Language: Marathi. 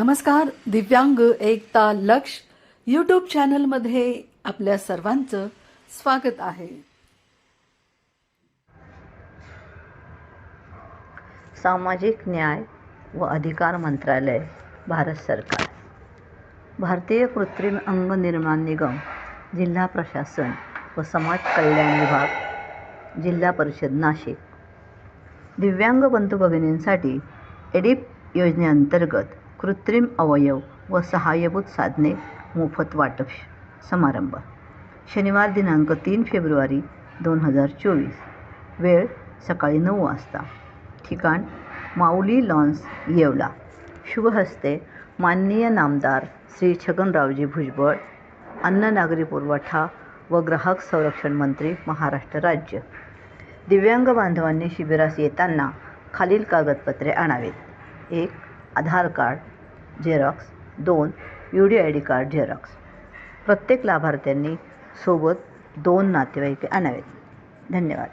नमस्कार दिव्यांग एकता लक्ष यूट्यूब चॅनलमध्ये आपल्या सर्वांचं स्वागत आहे. सामाजिक न्याय व अधिकार मंत्रालय भारत सरकार. भारतीय कृत्रिम अंग निर्माण निगम जिल्हा प्रशासन व समाज कल्याण विभाग जिल्हा परिषद नाशिक. दिव्यांग बंधू भगिनींसाठी एडिप योजनेअंतर्गत कृत्रिम अवयव व सहाय्यभूत साधने मोफत वाटप समारंभ. शनिवार दिनांक तीन फेब्रुवारी दोन हजार चोवीस. वेळ सकाळी नऊ वाजता. ठिकाण माऊली लॉन्स येवला. शुभहस्ते माननीय नामदार श्री छगनरावजी भुजबळ अन्न नागरी पुरवठा व ग्राहक संरक्षण मंत्री महाराष्ट्र राज्य. दिव्यांग बांधवांनी शिबिरास येताना खालील कागदपत्रे आणावीत. एक आधार कार्ड झेरॉक्स. दोन U D I D card xerox. प्रत्येक लाभार्थ्यांनी सोबत दोन नातेवाईक आणावेत. धन्यवाद.